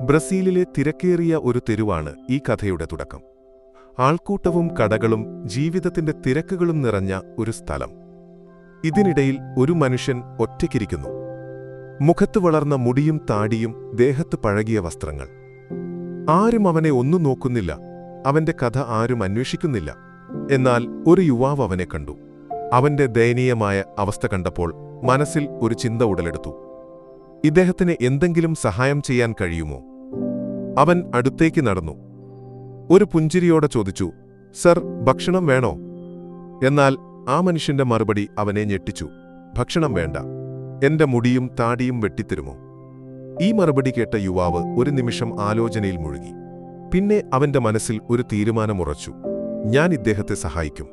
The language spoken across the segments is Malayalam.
ബ്രസീലിലെ തിരക്കേറിയ ഒരു തെരുവാണ് ഈ കഥയുടെ തുടക്കം. ആൾക്കൂട്ടവും കടകളും ജീവിതത്തിന്റെ തിരക്കുകളും നിറഞ്ഞ ഒരു സ്ഥലം. ഇതിനിടയിൽ ഒരു മനുഷ്യൻ ഒറ്റയ്ക്കിരിക്കുന്നു. മുഖത്ത് വളർന്ന മുടിയും താടിയും ദേഹത്ത് പഴകിയ വസ്ത്രങ്ങൾ. ആരും അവനെ ഒന്നും നോക്കുന്നില്ല. അവന്റെ കഥ ആരും അന്വേഷിക്കുന്നില്ല. എന്നാൽ ഒരു യുവാവ് അവനെ കണ്ടു. അവന്റെ ദയനീയമായ അവസ്ഥ കണ്ടപ്പോൾ മനസ്സിൽ ഒരു ചിന്ത ഉടലെടുത്തു. ഇദ്ദേഹത്തിന് എന്തെങ്കിലും സഹായം ചെയ്യാൻ കഴിയുമോ? അവൻ അടുത്തേക്ക് നടന്നു. ഒരു പുഞ്ചിരിയോടെ ചോദിച്ചു സർ ഭക്ഷണം വേണോ? എന്നാൽ ആ മനുഷ്യന്റെ മറുപടി അവനെ ഞെട്ടിച്ചു ഭക്ഷണം വേണ്ട. എന്റെ മുടിയും താടിയും വെട്ടിത്തരുമോ? ഈ മറുപടി കേട്ട യുവാവ് ഒരു നിമിഷം ആലോചനയിൽ മുഴുകി. പിന്നെ അവന്റെ മനസ്സിൽ ഒരു തീരുമാനമുറച്ചു ഞാൻ ഇദ്ദേഹത്തെ സഹായിക്കും.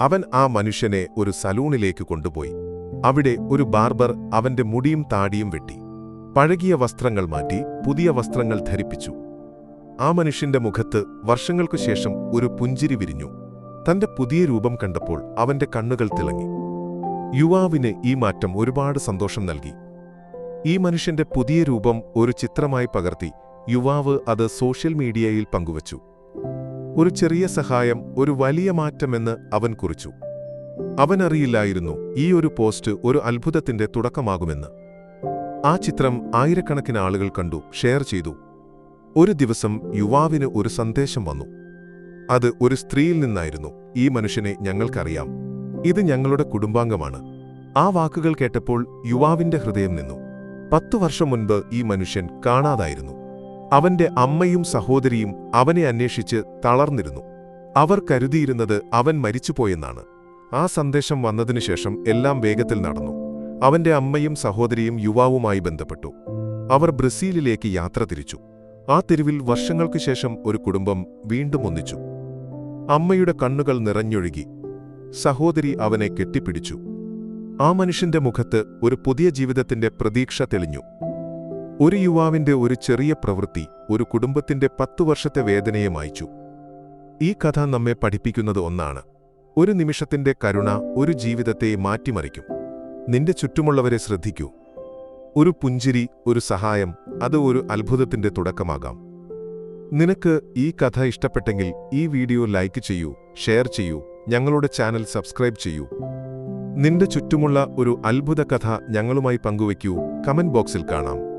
അവൻ ആ മനുഷ്യനെ ഒരു സലൂണിലേക്ക് കൊണ്ടുപോയി. അവിടെ ഒരു ബാർബർ അവന്റെ മുടിയും താടിയും വെട്ടി. പഴകിയ വസ്ത്രങ്ങൾ മാറ്റി പുതിയ വസ്ത്രങ്ങൾ ധരിപ്പിച്ചു. ആ മനുഷ്യന്റെ മുഖത്ത് വർഷങ്ങൾക്കു ശേഷം ഒരു പുഞ്ചിരി വിരിഞ്ഞു. തന്റെ പുതിയ രൂപം കണ്ടപ്പോൾ അവന്റെ കണ്ണുകൾ തിളങ്ങി. യുവാവിന് ഈ മാറ്റം ഒരുപാട് സന്തോഷം നൽകി. ഈ മനുഷ്യന്റെ പുതിയ രൂപം ഒരു ചിത്രമായി പകർത്തി യുവാവ് അത് സോഷ്യൽ മീഡിയയിൽ പങ്കുവച്ചു. ഒരു ചെറിയ സഹായം ഒരു വലിയ മാറ്റമെന്ന് അവൻ കുറിച്ചു. അവനറിയില്ലായിരുന്നു ഈ ഒരു പോസ്റ്റ് ഒരു അത്ഭുതത്തിന്റെ തുടക്കമാകുമെന്ന്. ആ ചിത്രം ആയിരക്കണക്കിന് ആളുകൾ കണ്ടു ഷെയർ ചെയ്തു. ഒരു ദിവസം യുവാവിന് ഒരു സന്ദേശം വന്നു. അത് ഒരു സ്ത്രീയിൽ നിന്നായിരുന്നു. ഈ മനുഷ്യനെ ഞങ്ങൾക്കറിയാം. ഇത് ഞങ്ങളുടെ കുടുംബാംഗമാണ്. ആ വാക്കുകൾ കേട്ടപ്പോൾ യുവാവിന്റെ ഹൃദയം നിന്നു. പത്തു വർഷം മുൻപ് ഈ മനുഷ്യൻ കാണാതായിരുന്നു. അവന്റെ അമ്മയും സഹോദരിയും അവനെ അന്വേഷിച്ച് തളർന്നിരുന്നു. അവർ കരുതിയിരുന്നത് അവൻ മരിച്ചുപോയെന്നാണ്. ആ സന്ദേശം വന്നതിനുശേഷം എല്ലാം വേഗത്തിൽ നടന്നു. അവന്റെ അമ്മയും സഹോദരിയും യുവാവുമായി ബന്ധപ്പെട്ടു. അവർ ബ്രസീലിലേക്ക് യാത്ര തിരിച്ചു. ആ തെരുവിൽ വർഷങ്ങൾക്കു ശേഷം ഒരു കുടുംബം വീണ്ടും ഒന്നിച്ചു. അമ്മയുടെ കണ്ണുകൾ നിറഞ്ഞൊഴുകി. സഹോദരി അവനെ കെട്ടിപ്പിടിച്ചു. ആ മനുഷ്യന്റെ മുഖത്ത് ഒരു പുതിയ ജീവിതത്തിന്റെ പ്രതീക്ഷ തെളിഞ്ഞു. ഒരു യുവാവിന്റെ ഒരു ചെറിയ പ്രവൃത്തി ഒരു കുടുംബത്തിന്റെ പത്തു വർഷത്തെ വേദനയെ മായ്ച്ചു. ഈ കഥ നമ്മെ പഠിപ്പിക്കുന്നത് ഒന്നാണ്. ഒരു നിമിഷത്തിന്റെ കരുണ ഒരു ജീവിതത്തെ മാറ്റിമറിക്കും. നിന്റെ ചുറ്റുമുള്ളവരെ ശ്രദ്ധിക്കൂ. ഒരു പുഞ്ചിരി ഒരു സഹായം അത് ഒരു അത്ഭുതത്തിന്റെ തുടക്കമാകാം. നിനക്ക് ഈ കഥ ഇഷ്ടപ്പെട്ടെങ്കിൽ ഈ വീഡിയോ ലൈക്ക് ചെയ്യൂ ഷെയർ ചെയ്യൂ ഞങ്ങളുടെ ചാനൽ സബ്സ്ക്രൈബ് ചെയ്യൂ. നിന്റെ ചുറ്റുമുള്ള ഒരു അത്ഭുത കഥ ഞങ്ങളുമായി പങ്കുവയ്ക്കൂ. കമന്റ് ബോക്സിൽ കാണാം.